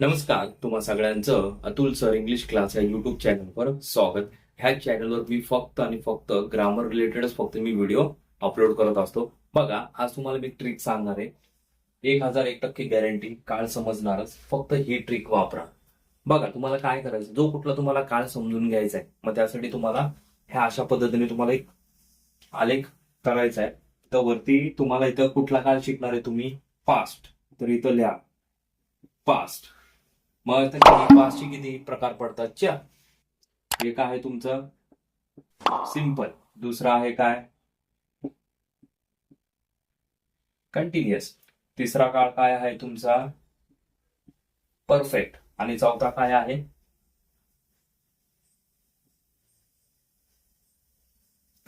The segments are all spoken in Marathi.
नमस्कार तुम्हा सगळ्यांचं अतुल सर इंग्लिश क्लास या युट्यूब चॅनलवर स्वागत. ह्या चॅनलवर मी फक्त आणि फक्त ग्रामर रिलेटेडच फक्त मी व्हिडिओ अपलोड करत असतो. बघा आज तुम्हाला मी ट्रिक सांगणार आहे. एक हजार एक टक्के गॅरंटी काळ समजणारच. फक्त ही ट्रिक वापरा. बघा तुम्हाला काय करायचं? जो कुठला तुम्हाला काळ समजून घ्यायचा आहे मग त्यासाठी तुम्हाला ह्या अशा पद्धतीने तुम्हाला एक आलेख करायचा आहे. तर वरती तुम्हाला इथं कुठला काळ शिकणार आहे तुम्ही? फास्ट तर इथं लिहा. फास्ट मग तर पाचशे किती प्रकार पडतात? चार एक आहे तुमचं? सिंपल दुसरा आहे काय? कंटिन्युअस तिसरा काळ काय आहे तुमचा? परफेक्ट आणि चौथा काय आहे?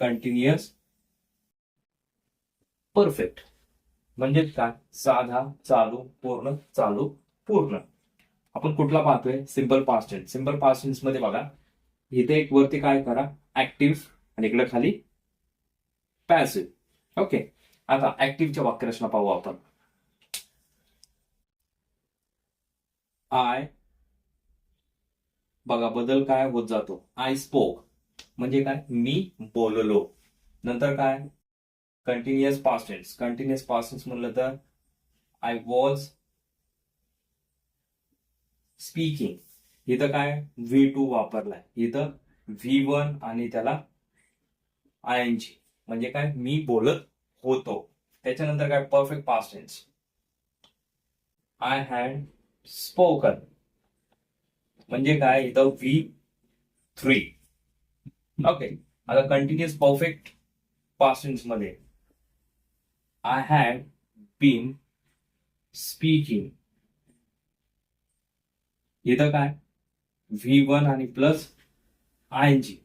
कंटिन्युअस परफेक्ट म्हणजे काय? साधा चालू पूर्ण चालू पूर्ण. आपण कुठला पाहतोय? Simple past tense simple past टेन्समध्ये बघा. इथे एक वरती काय करा? ऍक्टिव्ह आणि इकडे खाली पॅसिव्ह ओके आता ऍक्टिव्हच्या वाक्यरचना पाहू आपण. आय बघा बदल काय होत जातो? आय स्पोक म्हणजे काय? मी बोललो. नंतर काय? कंटिन्युअस पास्टेन्स कंटिन्युअस पास्टेन्स म्हणलं तर आय वॉज स्पीकिंग इथं काय? व्ही टू वापरलाय. इथं व्ही वन आणि त्याला आय एन जी म्हणजे काय? मी बोलत होतो. त्याच्यानंतर काय? Perfect past tense I had spoken म्हणजे काय? इथं व्ही थ्री ओके आता कंटिन्युअस परफेक्ट पास्ट टेन्समध्ये. आय हॅड बीन स्पीकिंग इथं काय? व्ही वन आणि प्लस आय एन जी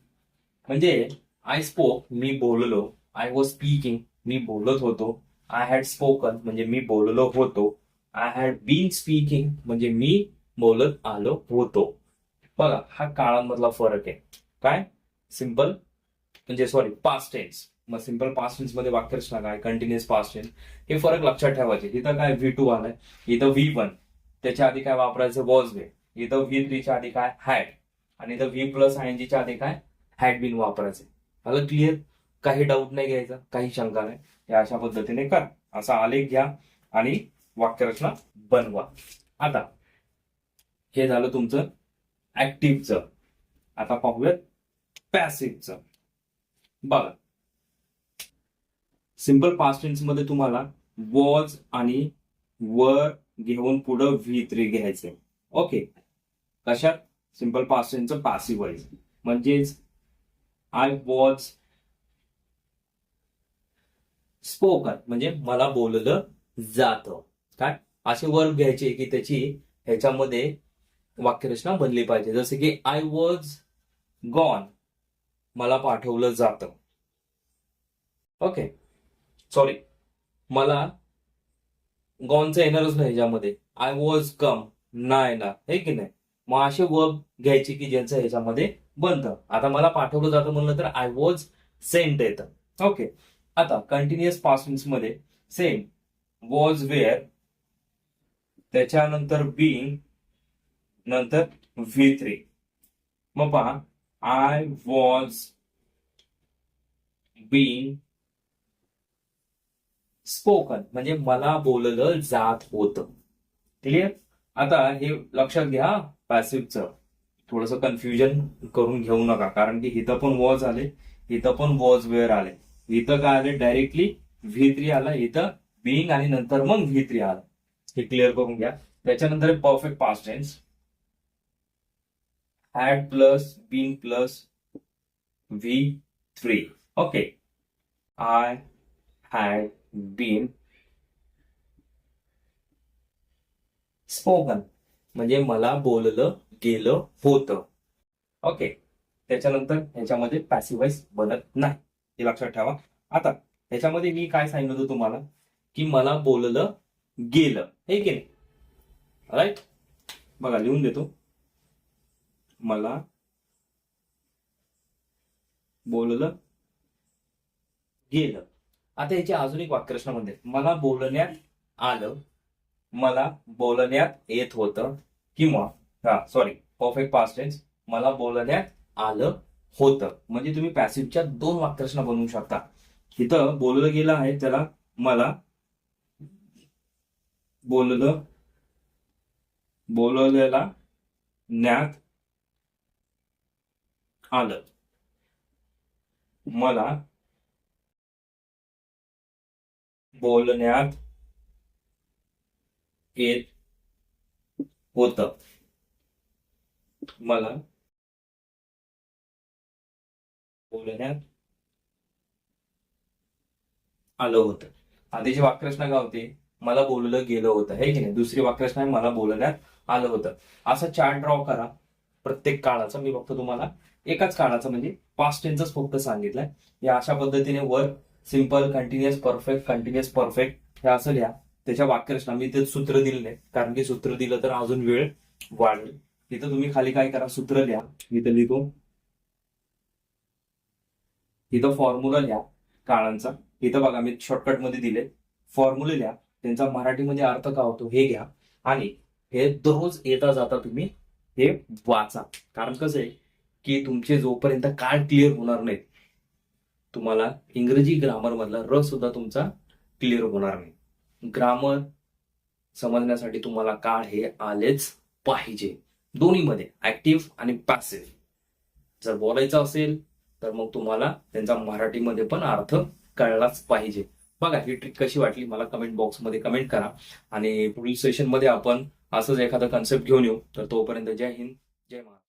म्हणजे आय स्पोक मी बोललो. आय वॉज स्पीकिंग मी बोलत होतो. आय हॅड स्पोकन म्हणजे मी बोललो होतो. आय हॅड बीन स्पीकिंग म्हणजे मी बोलत आलो होतो. बघा हा काळांमधला फरक आहे. काय? सिंपल म्हणजे सॉरी पास्ट टेन्स मग सिंपल पास्ट टेन्समध्ये वाक्यरचना काय? कंटिन्युअस पास्ट टेन्स हे फरक लक्षात ठेवायचे. इथं काय व्ही टू आलाय. इथं व्ही वन त्याच्या आधी काय वापरायचं? वॉज वे इथं व्ही थ्रीच्या आधी काय? हॅड आणि इथं व्ही प्लस आय च्या आधी काय? हॅड बिन वापरायचे. मला क्लिअर काही डाऊट नाही घ्यायचा काही शंका नाही. या अशा पद्धतीने कर. असा आलेख घ्या आणि वाक्यरचना बनवा. आता हे झालं तुमचं ऍक्टिव्हचं आता पाहूयात पॅसिव्हचं बघा. सिंपल पास्टमध्ये तुम्हाला वॉज आणि वर घेऊन पुढं व्ही थ्री घ्यायचंय. ओके कशात सिंपल पास्ट पासिव्ह वाईज म्हणजेच आय वॉज स्पोकन म्हणजे मला बोललं जातं. काय? असे वर्ग घ्यायचे की त्याची ह्याच्यामध्ये वाक्यरचना बनली पाहिजे. जसे की आय वॉज गॉन मला पाठवलं जातं. ओके सॉरी मला गॉनचं येणारच नाही ह्याच्यामध्ये. आय वॉज कम ना. येणार हे की नाही? मग असे वर्ब घ्यायचे की ज्यांचं ह्याच्यामध्ये बनतं. आता मला पाठवलं जातं म्हणलं तर आय वॉज सेंट येतं ओके आता कंटिन्युअस पासिंगमध्ये सेम वॉज वेअर त्याच्यानंतर बीइंग नंतर व्ही थ्री मग पहा आय वॉज बीइंग स्पोकन म्हणजे मला बोललं जात होतं. क्लिअर आता हे लक्षात घ्या. पॅसिव्हचं थोडंसं कन्फ्युजन करून घेऊ नका कारण की इथं पण वॉज आले इथं पण वॉज वेअर आले. इथं काय आले? डायरेक्टली व्ही थ्री आला इथं बिईंग आणि नंतर मग व्ही थ्री आला. हे क्लिअर करून घ्या. त्याच्यानंतर perfect past tense had plus been plus V three okay I had been spoken म्हणजे मला बोललं गेलं होतं. ओके त्याच्यानंतर ह्याच्यामध्ये पॅसिवाईज बनत नाही. हे लक्षात ठेवा. आता ह्याच्यामध्ये मी काय सांगितलं होतं तुम्हाला? की मला बोललं गेलं. हे की नाही? राईट बघा लिहून देतो. मला बोललं गेलं. आता ह्याची अजून एक वाक्यरचनामध्ये मला बोलण्यात आलं मला बोलण्यात येत होतं. किंवा हा सॉरी परफेक्ट पास्ट टेन्स मला बोलण्यात आलं होतं. म्हणजे तुम्ही पॅसिव्हच्या दोन वाक्यरचना बनवू शकता. इथं बोललं गेलं आहे त्याला मला बोललं बोलवलेला ज्ञात आलं. मला बोलण्यात येत होत. मला बोलण्यात आलं होतं. आधीची वाक्यरचना काय होती मला बोललं गेलं होतं. हे की नाही? दुसरी वाक्यरचना मला बोलण्यात आलं होतं. असा चार्ट ड्रॉ करा. प्रत्येक काळाचा मी फक्त तुम्हाला एकाच काळाचं म्हणजे पास्ट टेन्सच फक्त सांगितलंय. या अशा पद्धतीने वर simple continuous perfect continuous perfect हे असं लिहा. त्याच्या वाक्यरचना मी ते सूत्र दिले नाही कारण की सूत्र दिलं तर अजून वेळ वाढेल. तिथं तुम्ही खाली काय करा? सूत्र लिहा. इथं लिहितो. इथं फॉर्म्युला लिहा काळांचा. इथं बघा मी शॉर्टकटमध्ये दिले. फॉर्म्युले लिहा. त्यांचा मराठीमध्ये अर्थ काय होतो? हे घ्या. आणि हे दररोज येता जाता तुम्ही हे वाचा. कारण कसं आहे की तुमचे जोपर्यंत काळ क्लिअर होणार नाहीत तुम्हाला इंग्रजी ग्रामर मधला रस सुद्धा तुमचा क्लिअर होणार नाही. ग्रामर समजण्यासाठी तुम्हाला काळ हे आलेच पाहिजे. दोन्हीमध्ये ऍक्टिव्ह आणि पॅसिव्ह. जर बोलायचं असेल तर मग तुम्हाला त्यांचा मराठीमध्ये पण अर्थ कळलाच पाहिजे. बघा ही ट्रिक कशी वाटली मला कमेंट बॉक्समध्ये कमेंट करा. आणि पुढील सेशनमध्ये आपण असंच एखादा कन्सेप्ट घेऊन येऊ. तर तोपर्यंत जय हिंद जय महाराष्ट्र.